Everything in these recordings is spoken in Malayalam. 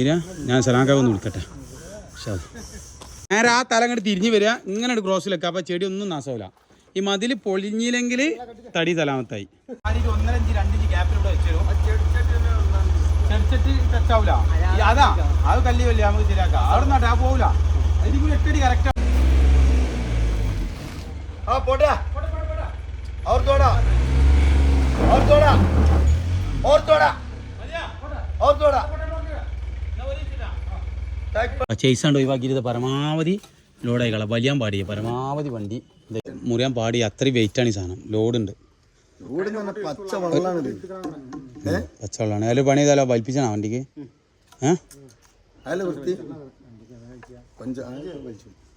ഇര ഞാൻ സലാങ്ക വിളിക്കട്ടെ. നേരെ ആ തല വരിക. ഇങ്ങനെ ക്രോസ് വെക്കുക അപ്പോൾ ചെടി ഒന്നും നാശമില്ല ഈ മതിൽ പൊളിഞ്ഞില്ലെങ്കിൽ തടി സലാമത്തായി. ഒന്നര ഇഞ്ച് രണ്ട് ഇഞ്ച് ടച്ച് ഓർത്തോടാ. ഓർത്തോടാ. ഓർത്തോടാ. ചേസാണ്ട് ഒഴിവാക്കിയത് പരമാവധി ലോഡായിക്കളാം വലിയ പാടി പരമാവധി വണ്ടി. മുറിയാൻ പാടി അത്രയും വെയിറ്റ് ആണ് ഈ സാധനം. ലോഡുണ്ട് പച്ചവെള്ളമാണ് അതിൽ പണി ചെയ്താലോ? വലിപ്പിച്ചാണോ വണ്ടിക്ക്? ഏഹ്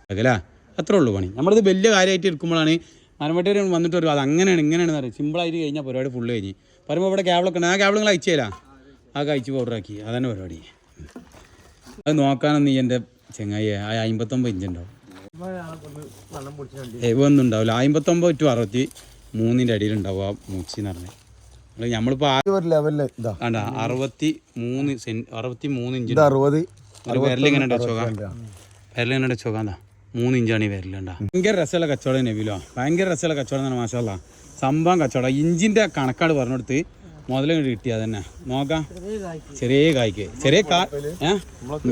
അകല. അത്രേ ഉള്ളൂ പണി. നമ്മളിത് വലിയ കാര്യമായിട്ട് എടുക്കുമ്പോഴാണ് മരമട്ടേര് വന്നിട്ട് വരും. അത് അങ്ങനെയാണ് ഇങ്ങനെയാണ് പറയും സിമ്പിളായിട്ട് കഴിഞ്ഞാൽ പരിപാടി ഫുള്ള് കഴിഞ്ഞ്. പറയുമ്പോൾ ഇവിടെ ക്യാബിളൊക്കെ ഉണ്ട്. ആ ക്യാബിൾ നിങ്ങൾ അയച്ചു ആ കഴിച്ച് പൗഡറാക്കി അതന്നെ പരിപാടി. അത് നോക്കാനൊന്നും ഈ എന്റെ ചെങ്ങായി ആ അമ്പത്തൊമ്പത് ഇഞ്ച് ഉണ്ടാവും. ഒന്നും ഉണ്ടാവില്ല. അമ്പത്തൊമ്പത് ടു അറുപത്തി മൂന്നിന്റെ അടിയിലുണ്ടാവും ആ മൂച്ചി എന്ന് പറഞ്ഞത് ആണ്ടാ അറുപത്തി മൂന്ന് സെൻ അറുപത്തി മൂന്ന് ഇഞ്ച് അറുപത് വിരലിങ്ങനെ ചോക്കാം വിരലിങ്ങനെ ചോക്കാന്താ മൂന്ന് ഇഞ്ചാണ് ഈ വിരലുണ്ട. ഭയങ്കര രസമുള്ള കച്ചവടം നബിലോ. ഭയങ്കര രസമുള്ള കച്ചവടം തന്നെ മാഷല്ല സംഭവം കച്ചവടം. ഇഞ്ചിന്റെ കണക്കാട് പറഞ്ഞെടുത്ത് മുതലും കിട്ടിയാ തന്നെ നോക്കാം. ചെറിയ കായ്ക്ക്. ചെറിയ കാ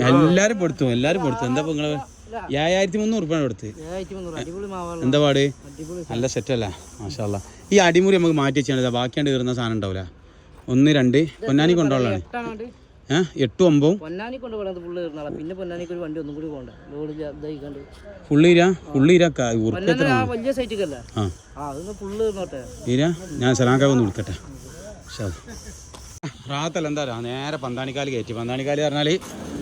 എല്ലാരും പൊടുത്തു. എല്ലാരും പൊടുത്തു. എന്താ ഇപ്പൊ നിങ്ങൾ? ഏഴായിരത്തി മുന്നൂറ് രൂപ കൊടുത്ത്. അടിപൊളി മാവാണ്. എന്താ പാട്? അടിപൊളി നല്ല സെറ്റല്ല മാഷല്ല ഈ അടിമുറി നമുക്ക് മാറ്റി വെച്ചാണ് ബാക്കിയാണ്ട് കയറുന്ന സാധനം ഉണ്ടാവില്ല ഒന്ന് രണ്ട്. പൊന്നാനി കൊണ്ടുള്ളതാണ് എട്ടും ഒമ്പതും. പൊന്നാനി കൊണ്ട് പോകണത് ഫുള്ള് പിന്നെ പൊന്നാനിക്ക് ഒരു വണ്ടി ഒന്നും കൂടി പോകണ്ട. ഇതായിക്കാണ്ട്. ഫുള്ളീര ആ വലിയ സൈറ്റിക്കല്ലേ? ആ. ആ അതൊന്ന് ഫുള്ള് ഇരുന്നോട്ടെ. ഈര ഞാൻ സലാങ്കാവ് ഒന്ന് വിളിക്കട്ടെ. റാത്തല്ല എന്താ പറയുക നേരെ പന്താണിക്കാൽ കയറ്റി. പന്താണിക്കാൽ പറഞ്ഞാൽ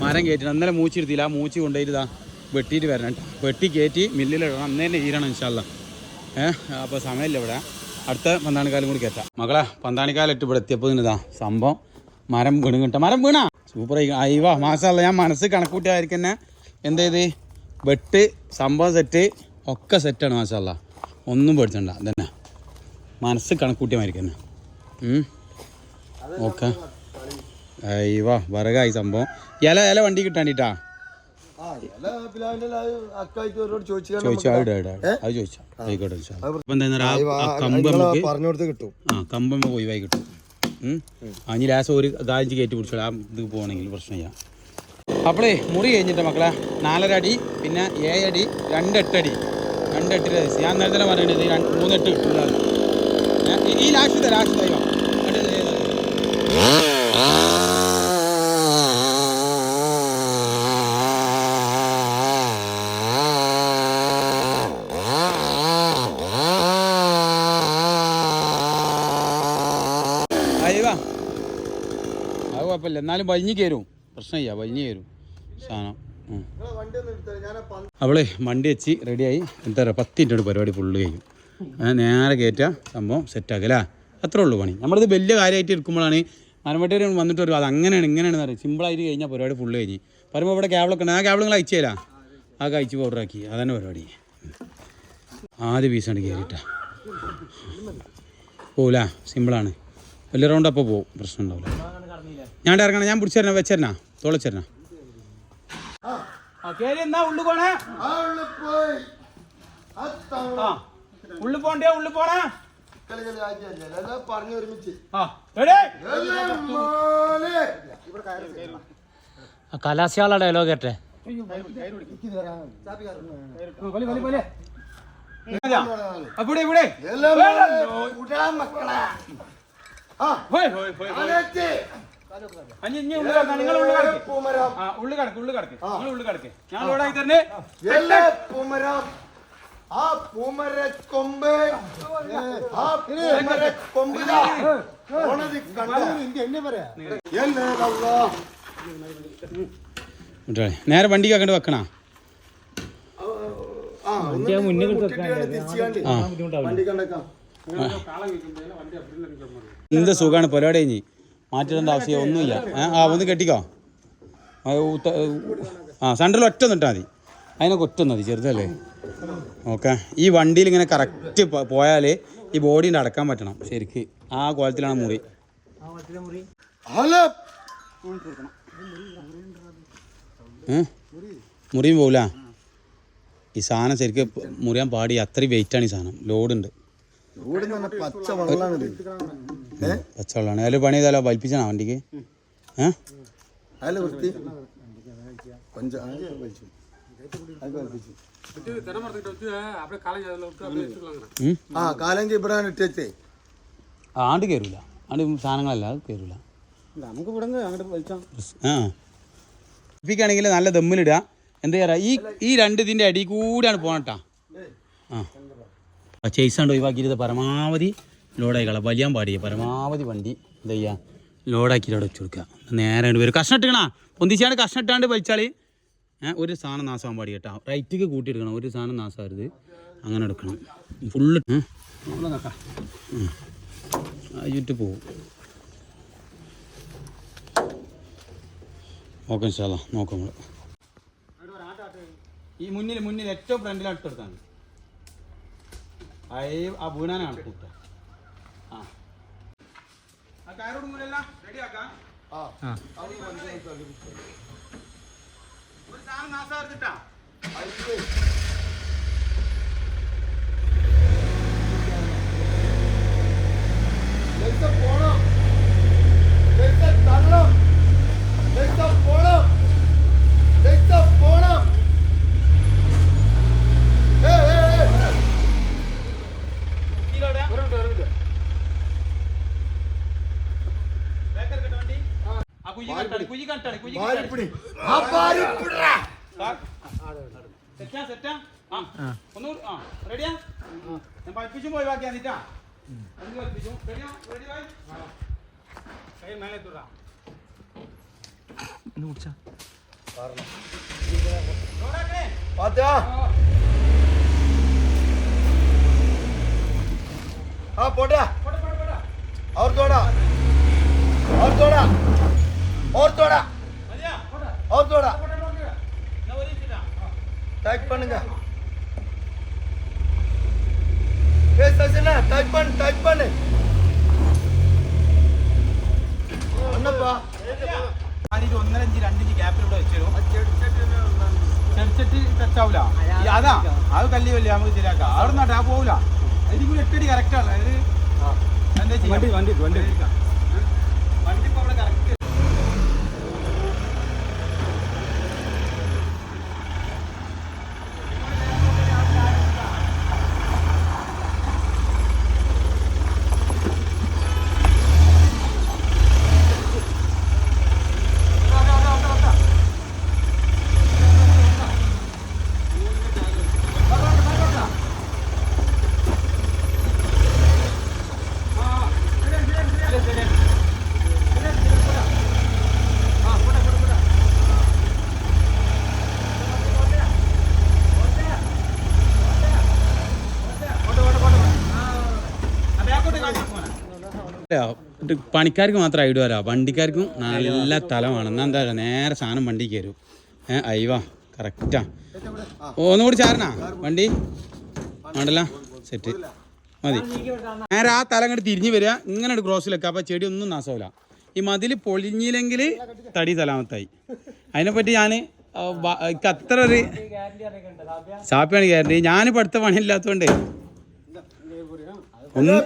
മരം കയറ്റി. അന്നേരം മൂച്ചെടുത്തില്ല ആ മൂച്ചി കൊണ്ടുപോയിട്ടാ വെട്ടിയിട്ട് വരണം. വെട്ടി കയറ്റി മില്ലിലിടണം അന്നേ തന്നെ ഈരണം ഇൻഷാല്ല ഏഹ് അപ്പോൾ സമയമില്ല ഇവിടെ. അടുത്ത പന്താണിക്കാലും കൂടി കയറ്റാം. മകളെ പന്താണിക്കാലിട്ട് ഇവിടെ എത്തിയപ്പോൾ ഇതാ സംഭവം. മരം വീണ് കിട്ട. മരം വീണാ? സൂപ്പർ അയ്യവാ മാസമല്ല ഞാൻ മനസ്സ് കണക്കൂട്ടിയായിരിക്കും തന്നെ എന്ത് ചെയ്ത്? വെട്ട് സംഭവം സെറ്റ് ഒക്കെ സെറ്റാണ് മാസമല്ല ഒന്നും പേടിച്ചണ്ട. തന്നെ. മനസ്സ് കണക്കൂട്ടിയ മാതിരി തന്നെ ഓക്കെ അയ്യവാ വിറകായി സംഭവം. ഇല ഇല വണ്ടി കിട്ടാണ്ടിട്ടാ? പറഞ്ഞു കൊടുത്ത് കിട്ടും. ആ കമ്പ് നമുക്ക് ഒഴിവായി കിട്ടും. ഇനി ലാസ്റ്റ് ഒരു കാഞ്ചി കയറ്റി പിടിച്ചോളാം ആ ഇത് പോകണമെങ്കിൽ പ്രശ്നമില്ല അപ്പോളേ മുറി കഴിഞ്ഞിട്ട് മക്കളെ നാലര അടി പിന്നെ ഏഴടി രണ്ടെട്ടടി രണ്ടെട്ടിൽ ഞാൻ നേരത്തെ പറയണത് മൂന്നെട്ട് കിട്ടില്ല ഈ ലാസ്റ്റ് ലാസ്റ്റ് തയ്യോ അയ്യവാ അത് കുഴപ്പമില്ല. എന്നാലും വലിഞ്ഞു കയറും. പ്രശ്നമില്ല വലിഞ്ഞു കയറും. സാധനം. അവളെ വണ്ടി വെച്ച് റെഡിയായി. എന്താ പറയുക പത്ത് മിനിറ്റ് പരിപാടി ഫുള്ള് ഞാൻ നേരെ കയറ്റ സംഭവം സെറ്റാക്കല അത്രേ ഉള്ളൂ പണി. നമ്മളിത് വലിയ കാര്യമായിട്ട് എടുക്കുമ്പോഴാണ് മരമട്ടേര് വന്നിട്ട് വരും അത് അങ്ങനെയാണ് ഇങ്ങനെയാണെന്ന് പറയും സിമ്പിളായിട്ട് കഴിഞ്ഞാൽ പരിപാടി ഫുള്ള് കഴിഞ്ഞ്. പറയുമ്പോൾ ഇവിടെ ക്യാബിളൊക്കെ ഉണ്ട്. ആ ക്യാബിൾ നിങ്ങൾ അയച്ചു തരാം. ആ കഴിച്ച് പൗഡറാക്കി അതന്നെ പരിപാടി. ആദ്യ പീസാണ് കയറിയിട്ട പോവില്ല സിമ്പിളാണ് വലിയ റൗണ്ട് അപ്പോൾ പോവും. പ്രശ്നം ഉണ്ടാവില്ല ഞാൻ ഇറങ്ങണ ഞാൻ പിടിച്ചു തരണ വെച്ചരണ എന്നാ ഉള്ളു പോണേ? പോണ്ടേ ഉള്ളു പോണേ? പറഞ്ഞു ഒരുമിച്ച്. കലാശാല ഡയലോഗ് കേട്ടെ. അവിടെ ഇവിടെ മക്കളെ. ഉള്ളു കിടക്ക്, ഉള്ളു കിടക്ക്. നിങ്ങൾ ഉള്ളു കിടക്ക് ഞാൻ ഓടായി ആ പൂമര കൊമ്പ് ആ. നേരെ വണ്ടിക്ക് അങ്ങോട്ട് വെക്കണ? തിരിച്ചു കണ്ട്. വണ്ടി കണ്ടേക്കാം. എന്ത് സുഖാണ് പരിപാടി കഴിഞ്ഞ്? മാറ്റിടേണ്ട ആവശ്യം ഒന്നുമില്ല. ആ ഒന്ന് കെട്ടിക്കോ. ആ, സെൻട്രൽ ഒറ്റ നിട്ടാൽ മതി. അതിനൊക്കെ ഒറ്റ മതി ചെറുതല്ലേ? ഓക്കെ. ഈ വണ്ടിയിൽ ഇങ്ങനെ കറക്റ്റ് പോയാൽ ഈ ബോഡീന്റെ അടക്കാൻ പറ്റണം ശരിക്ക്. ആ കോലത്തിലാണ് മുറി? മുറിയും പോകില്ല ഈ സാധനം ശരിക്കും മുറിയാൻ പാടി അത്രയും വെയിറ്റാണ് ഈ സാധനം. ലോഡുണ്ട് പച്ച വെള്ളമാണ് ഏ? പച്ചവെള്ളമാണ് അതിൽ പണി ചെയ്താലോ വലിപ്പിച്ചാണോ വണ്ടിക്ക്? അതിൽ വൃത്തി ആ, ഇട്ടേ ആ, ആണ്ട് കയറില്ല ആണ്ട് സാധനങ്ങളല്ല അത് കയറില്ല നമുക്ക് ഇവിടെ അങ്ങോട്ട് വലിച്ചാൽ ആ. ഇപ്പിക്കാണെങ്കിൽ നല്ല ദമ്മിലിടുക. എന്താ ചെയ്യാ? ഈ ഈ രണ്ട് ഇതിന്റെ അടി കൂടിയാണ് പോകണട്ടാ ആ. ചേസാണ്ട് ഒഴിവാക്കിയിരുന്നത് പരമാവധി ലോഡായി കള വലിയാൻ പാടിയ പരമാവധി വണ്ടി എന്താ ചെയ്യുക ലോഡാക്കി അവിടെ വെച്ച് കൊടുക്കുക നേരെ വരും കഷ്ണം ഇട്ടണ പൊന്തിച്ചാണ്ട് കഷ്ണം ഇട്ടാണ്ട് വലിച്ചാൽ ഒരു സാധനം നാശമാകാൻ പാടി കേട്ടോ. റൈറ്റിക്ക് കൂട്ടിയെടുക്കണം. ഒരു സാധനം നാശമാകരുത് അങ്ങനെ എടുക്കണം. ഫുള്ള് ചുറ്റ് പോവും. ഓക്കെ ഇൻഷാല്ല നോക്കാം നമ്മൾ ഈ മുന്നിൽ മുന്നിൽ ഏറ്റവും ഫ്രണ്ടിലാണ് ഇട്ടെടുത്താണ് അയ് ആ വീണാനാണ് കൂട്ട ആ കയറോട് മൂലല്ല റെഡിയാക്കാം ആ. ഒരു സാധനം നാസാർത്തിട്ടാ പോണം തള്ളം പോണം പോണം ആ കുഴി വാരിപ്പിടി. ആ വാരിപ്പിടാ സെറ്റാ സെറ്റാ. ആ ഒന്നുകൂടി ആ റെഡിയാ ഞാൻ പഠിപ്പിച്ചും പോയി ബാക്കി അതിട്ടാ ഒന്ന് പഠിപ്പിച്ചു. റെഡിയാ റെഡി ബായ് കൈ മേലെ എത്തൂടാ ഒന്ന് കുടിച്ചാ. ആ. പോട്ടാ ಅವ್ರ ತೋಡ ಅವ್ರ ತೋಡ ಅವ್ರ ತೋಡ ஓர்த்தோட டைப் பண்ணுங்க பேச சசினா டைப் பண்ணு டைப் பண்ணு என்னப்பா എനിക്ക് ഒന്നര ഇഞ്ച് രണ്ട് ഇഞ്ച് ഗ്യാപ്പിലൂടെ വെച്ചു ചെടിച്ചട്ടി ടച്ച് ആവൂല. അതാ അത് കല്ലി നമുക്ക് ശരിയാക്കാം. അവിടെ നിന്നാ ടാ പോവൂല. എനിക്ക് ഒരു എട്ടടി കറക്റ്റ് വണ്ടി വണ്ടി വണ്ടി. പണിക്കാർക്ക് മാത്രം ഐഡിയ വരാം. വണ്ടിക്കാർക്കും നല്ല തലമാണ് എന്നാ എന്താ പറയുക നേരെ സാധനം വണ്ടി കയറും ഏ അയവാ കറക്റ്റാ ഒന്നുകൂടി ചാരണാ വണ്ടി? വേണ്ടല്ല. സെറ്റ് മതി. നേരെ ആ തല അങ്ങോട്ട് തിരിഞ്ഞു വരിക. ഇങ്ങനെ ഒരു ക്രോസിലൊക്കെ അപ്പോൾ ചെടി ഒന്നും നാശമില്ല ഈ മതിൽ പൊളിഞ്ഞില്ലെങ്കിൽ തടി സലാമത്തായി. അതിനെപ്പറ്റി ഞാൻ എനിക്ക് അത്ര ഒരു സാപ്പിയാണ് ഗ്യാരണ്ടി ഞാനിപ്പോൾ അടുത്ത പണിയില്ലാത്തതുകൊണ്ട് ഒന്നും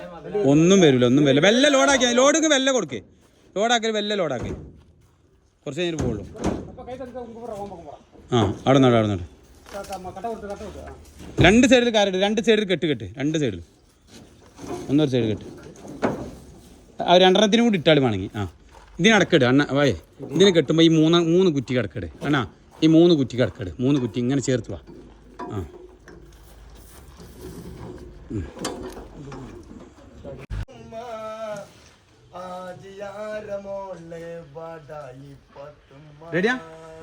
ഒന്നും വരില്ല ഒന്നും വരില്ല. വെല്ല ലോഡാക്കി ലോഡ് വെല്ല കൊടുക്കേ. ലോഡാക്കി വെല്ല ലോഡാക്കി കുറച്ച് കഴിഞ്ഞിട്ട് പോകുള്ളൂ ആ അവിടെ നട് അവിടെ നട്. രണ്ട് സൈഡിൽ കാരട്ട് രണ്ട് സൈഡിൽ കെട്ട് കെട്ട്. രണ്ട് സൈഡിൽ ഒന്നൊരു സൈഡ് കെട്ട്. ആ രണ്ടെണ്ണത്തിനും കൂടി ഇട്ടാൽ വേണമെങ്കിൽ. ആ. ഇതിന് അടക്കട് അണ്ണ വായ്. ഇതിന് കെട്ടുമ്പോൾ ഈ മൂന്ന് മൂന്ന് കുറ്റി കിടക്കട്. അണ്ണാ ഈ മൂന്ന് കുറ്റി കിടക്കട്. മൂന്ന് കുറ്റി ഇങ്ങനെ ചേർത്ത് വാ. ആ. റെഡിയാ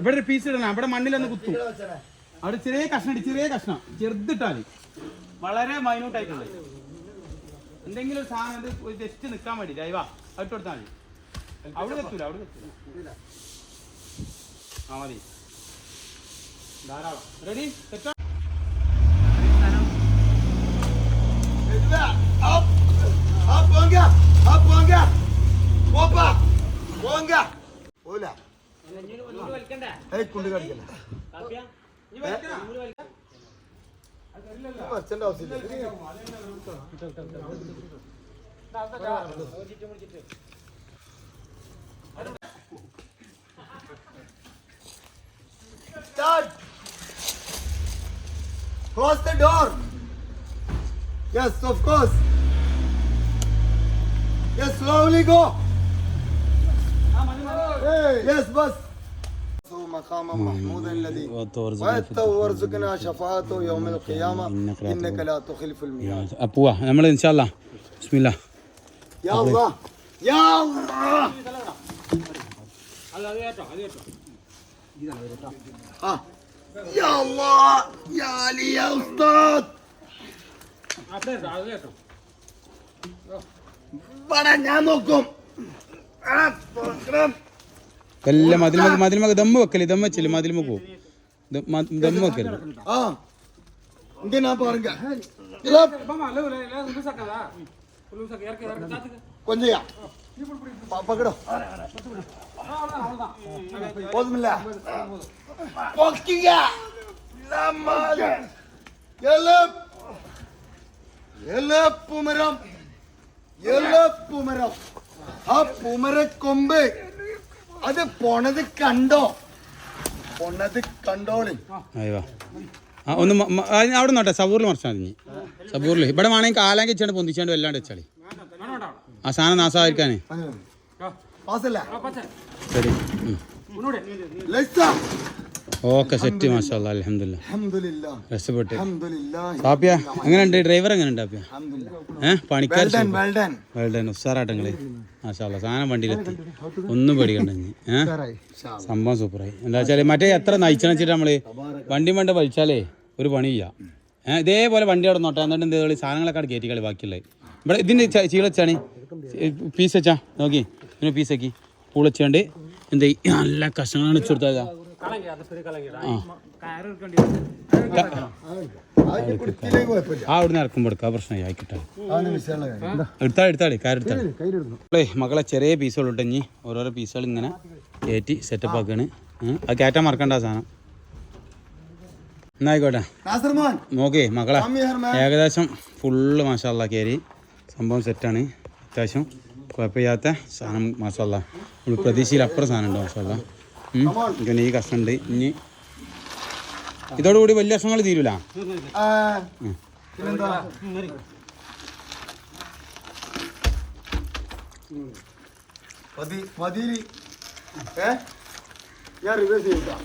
ഇവിടെ ഒരു പീസ് ഇടണം. ഇവിടെ മണ്ണിലൊന്ന് കുത്തും. അവിടെ ചെറിയ കഷ്ണം ചെറിയ കഷ്ണം. ചെറുതിട്ടാൽ വളരെ മൈന്യൂട്ട് ആയിട്ടുള്ളത് എന്തെങ്കിലും ഒരു സാധനം ജസ്റ്റ് നിൽക്കാൻ വേണ്ടി. ദൈവാ ഇട്ട് കൊടുത്താൽ മതി. അവിടെ എത്തൂല അവിടെ എത്തൂല ആ മതി. ധാരാളം. റെഡി സെറ്റ് ഇല്ല, up. ആ പോങ്ക ആ പോങ്ക പോപ്പാ പോങ്ക പോല ഏയ് കുണ്ടി കടിക്കല്ല ആവശ്യമില്ല Close the door. Yes, of course. Yes, slowly go. يس بس مقام محمود الذي واتقوا وارزقنا شفاعته يوم القيامة إنك لا تخلف الميعاد أبوا نعمل إن شاء الله بسم الله يا الله يا الله يا الله يا علي يا أستاذ بڑا نعمكم എല്ലാം മതിൽ മതി മതിൽ മക ദമ്മ വെക്കല് ദമ്മ വെച്ചില്ല മതിൽ മകോ ദമ്മ വെക്കല് கொஞ்சம் பக்கடோ போதுமில்ல பொக்கிங்க எலுப்பு மரம் எலுப்பு மரம் ആ പുമരക്കൊമ്പ് അത് പൊണത് കണ്ടോ? പൊണത് കണ്ടോളി. ആ ഒന്ന് അവിടെ നോട്ടെ സബൂറിൽ മറിച്ചാൽ മതി. സബൂറിൽ ഇവിടെ വേണമെങ്കിൽ കാലാങ്കി വെച്ചാണ്ട് പൊന്തിച്ചാണ്ട് വല്ലാണ്ട് വെച്ചാളി. ആ സാധനം നാശമായിരിക്കാനേ പാസല്ല ശരി. ഓക്കെ സെറ്റ് മാഷാ അലഹമില്ല അൽഹംദുലില്ലാ. പാപ്പിയ എങ്ങനെയുണ്ട്? ഡ്രൈവർ എങ്ങനെയുണ്ട് അൽഹംദുലില്ലാ. ഏഹ്? പണിക്കാർ വെൽഡൻ ഉസ്സാറാട്ടങ്ങൾ മാഷാല്ല സാധനം വണ്ടിയിലെത്തി. ഒന്നും പേടിക്കണ്ട ഇനി. ഏഹ്? സംഭവം സൂപ്പറായി എന്താ വെച്ചാൽ മറ്റേ എത്ര നയിച്ചെന്ന് വെച്ചിട്ട് നമ്മൾ വണ്ടി വേണ്ട വലിച്ചാലേ ഒരു പണിയില്ല. ഏഹ്? ഇതേപോലെ വണ്ടി അവിടെ നോട്ടെ. എന്നിട്ട് എന്ത് കളി സാധനങ്ങളൊക്കെ കയറ്റി കളി ബാക്കിയുള്ളത് ഇവിടെ ഇതിന് ചീള വെച്ചാണ്. പീസ് വെച്ചാ. നോക്കി. ഇതിന് പീസ് ആക്കി. പൂളച്ചാണ്ട് എന്തായി നല്ല കഷ്ണങ്ങളാണ് വെച്ചു അവിടുന്ന് ഇറക്കുമ്പോൾ പ്രശ്നമായി ആയിക്കിട്ടെ. എടുത്താളി എടുത്താളി മക്കളെ ചെറിയ പീസുകളുണ്ട് ഇനി ഓരോരോ പീസുകൾ ഇങ്ങനെ കയറ്റി സെറ്റപ്പ് ആക്കാണ്. അത് കയറ്റാൻ മറക്കണ്ട ആ സാധനം. എന്നായിക്കോട്ടെ. നാസർ മോൻ നോക്കേ man ഏകദേശം ഫുള്ള് മാഷാല്ല കയറി സംഭവം സെറ്റാണ് അത്യാവശ്യം കുഴപ്പമില്ലാത്ത സാധനം മാഷാല്ല നമ്മൾ പ്രതീക്ഷയിലപ്പുറം സാധനം ഉണ്ട് മാഷാല്ല ഈ കഷ്ണുണ്ട്. ഇനി ഇതോടുകൂടി വലിയ കഷ്ണങ്ങൾ തീരൂല? ഞാൻ റിവേഴ്സ് ചെയ്താ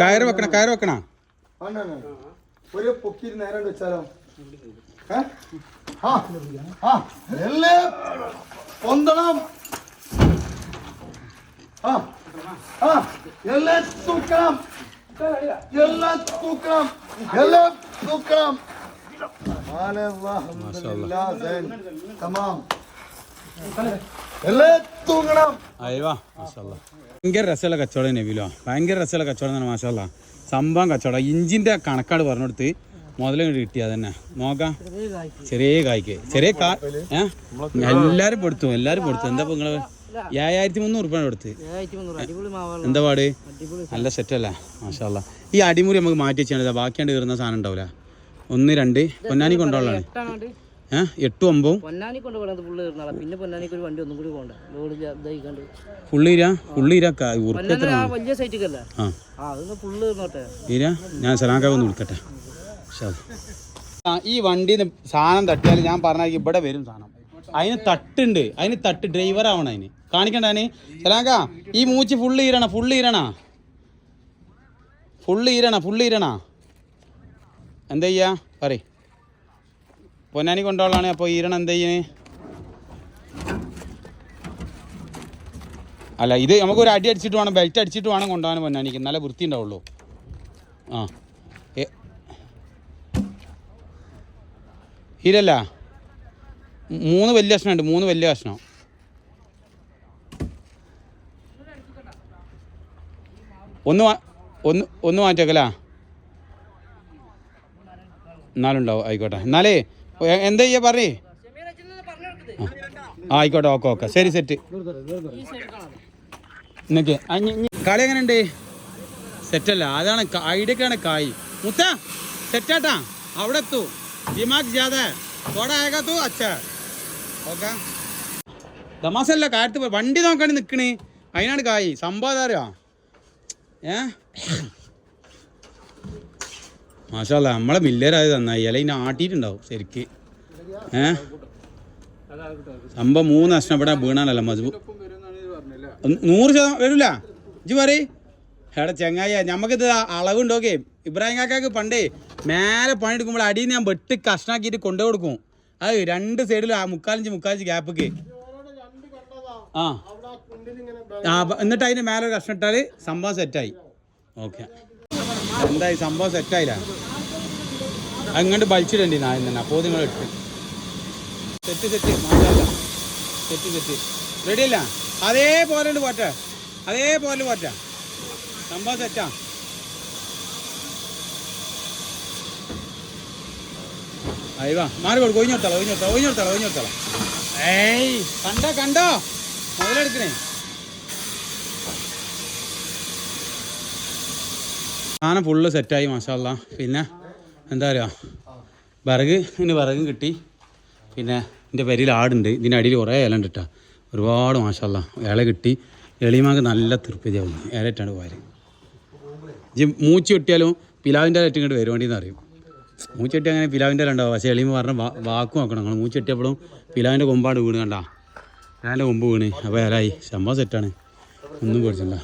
കയറ് വെക്കണം കയറ് വെക്കണം. ഒരു പൊക്കിരി നേരം വെച്ചാലോ? മാഷാല്ലാ ഭയങ്കര രസമുള്ള കച്ചവടം നബിലോ ഭയങ്കര രസമുള്ള കച്ചവടം തന്നെ മാഷാല്ല സംഭവം കച്ചവടം. ഇഞ്ചിന്റെ കണക്കാട് പറഞ്ഞു പറഞ്ഞെടുത്ത് മുതലും കിട്ടിയാ തന്നെ നോക്കാം. ചെറിയ കായ്ക്ക്. ചെറിയ കാ ഏ? എല്ലാരും കൊടുത്തു എല്ലാരും കൊടുത്തു. എന്താ ഇപ്പൊ നിങ്ങൾ? ഏഴായിരത്തി മുന്നൂറ് രൂപ കൊടുത്ത് എന്താ പാട്? നല്ല സെറ്റല്ലേ മാഷാല്ല ഈ അടിമുറി നമുക്ക് മാറ്റി വെച്ചാൽ ബാക്കിയാണ്ട് കയറുന്ന സാധനം ഉണ്ടാവില്ല ഒന്ന് രണ്ട്. പൊന്നാനി കൊണ്ടുള്ളതാണ് ഏഹ് എട്ടും ഒമ്പതും. ഫുള്ളീര ഫുള്ളീര ഉറുപ്പ് പൊന്നാനി ആ വലിയ സൈറ്റിക്കല്ലേ ആ. ആ അതൊന്ന് ഫുള്ള് ഇരുന്നോട്ടെ ഈര ഞാൻ സലാങ്കാവ് ഒന്ന് വിളിക്കട്ടെ. ഈ വണ്ടിയിൽ സാധനം തട്ടിയാൽ ഞാൻ പറഞ്ഞ ഇവിടെ വരും സാധനം. അതിന് തട്ടുണ്ട്. അതിന് തട്ട് ഡ്രൈവർ ആവണം അതിന്. കാണിക്കണ്ട അതിന്. ഈ മൂച്ച് ഫുള്ള് ഈരണ ഫുള്ള് ഈരണ. ഫുള്ള് ഈരണ ഫുള്ള് ഈരണ. എന്താ ചെയ്യാ? പറ പൊന്നാനി കൊണ്ടോളാണ് അപ്പോൾ ഈരണ എന്താ ചെയ്യണേ? അല്ല ഇത് നമുക്കൊരു അടി അടിച്ചിട്ട് വേണം ബെൽറ്റ് അടിച്ചിട്ട് വേണം കൊണ്ടുപോകാൻ പൊന്നാനിക്ക്. നല്ല വൃത്തി ഉണ്ടാവുള്ളൂ ആ. ഇല്ലല്ല മൂന്ന് വലിയ കഷ്ണമുണ്ട് മൂന്ന് വലിയ കഷ്ണം. ഒന്ന് ഒന്ന് ഒന്ന് മാറ്റിയേക്കല. എന്നാലുണ്ടാവും ആയിക്കോട്ടെ. എന്നാലേ എന്താ ചെയ്യാ പറയേ ആയിക്കോട്ടെ ഓക്കെ ഓക്കെ. ശരി സെറ്റ്. എന്നൊക്കെ കളി എങ്ങനെയുണ്ട്? സെറ്റല്ല അതാണ് ഐഡിയൊക്കെയാണ് കായ്. മുത്ത സെറ്റാട്ടാ. അവിടെ എത്തു. ദിമാഗ് ജാത തോടെ ആയകാ തൂ അച്ഛ ഓക്കെ തമാസല്ല കാര്യത്ത് പോയി വണ്ടി നോക്കാണ്ട് നിൽക്കണേ അതിനാണ് കായി സംഭവം അറിയോ ഏ മാഷല്ല നമ്മളെ മില്ലേരായത് നന്നായി ഇല ഇനി ആട്ടിയിട്ടുണ്ടാവും ശരിക്ക് ഏ സംഭവം മൂന്ന് നഷ്ടം ഇവിടെ വീണാനല്ല മജബു നൂറ് ശതമാനം വരില്ല ഇജ്ജ് പറയ് എടാ ചെങ്ങായ ഞമ്മക്കിത് അളവുണ്ടോക്കെ ഇബ്രാഹിം കാക്കാക്ക് പണ്ടേ മേലെ പണിയെടുക്കുമ്പോൾ അടിയിൽ ഞാൻ വെട്ടി കഷ്ണാക്കിയിട്ട് കൊണ്ടു കൊടുക്കും. അത് രണ്ട് സൈഡിൽ മുക്കാലഞ്ച് മുക്കാലഞ്ച് ഗ്യാപ്പൊക്കെ ആ. ആ എന്നിട്ട് അതിന് മേലെ കഷ്ണം ഇട്ടാൽ സംഭവം സെറ്റായി ഓക്കെ എന്തായി? സംഭവം സെറ്റായില്ല അങ്ങോട്ട് വലിച്ചിടണ്ടി ഞാൻ തന്നെ. അപ്പോൾ നിങ്ങൾ ഇട്ട്. സെറ്റ് സെറ്റ് മാറ്റല്ല സെറ്റ് സെറ്റ് റെഡിയല്ല അതേപോലെ പോറ്റ അതേപോലെ പോറ്റ സംഭവം സെറ്റാ അയ്യവാ va. കൊടുക്കും ഒഴിഞ്ഞോർത്താളോ ഒഴിഞ്ഞോർത്താളോ ഒഴിഞ്ഞോർത്താളോ ഒഴിഞ്ഞോർത്താളോ ഏയ് കണ്ടോ കണ്ടോ മുതലെടുക്കണേ സാധനം ഫുള്ള് സെറ്റായി മാഷാല്ല. പിന്നെ എന്താ പറയുക വിറക് ഇതിന് വിറകും കിട്ടി. പിന്നെ എന്റെ പെരിയിൽ ആടുണ്ട്. ഇതിന്റെ അടിയിൽ കുറേ ഇല ഉണ്ട് കേട്ടോ ഒരുപാട് മാഷാല്ല. ഇല കിട്ടി. എളിമാക്ക് നല്ല തൃപ്തിയാവും. ഇലയിട്ടാണ് പോയാൽ മൂച്ച് കിട്ടിയാലും പിലാവിന്റെ ഇല ഇങ്ങോട്ട് വരുവാണ്ടിന്ന് അറിയും മൂച്ച് കിട്ടി അങ്ങനെ പിലാവിന്റെ രണ്ടാവും പക്ഷേ എളിയുമ്പോൾ പറഞ്ഞ വാക്കും നോക്കണം നിങ്ങൾ മൂച്ചട്ടി എപ്പോഴും പിലാവിന്റെ കൊമ്പാട് വീണ് കണ്ടാ. പിലാവിന്റെ കൊമ്പ് വീണ്. അപ്പോൾ ഇലായി സംഭവം സെറ്റാണ് ഒന്നും പേടിച്ചില്ല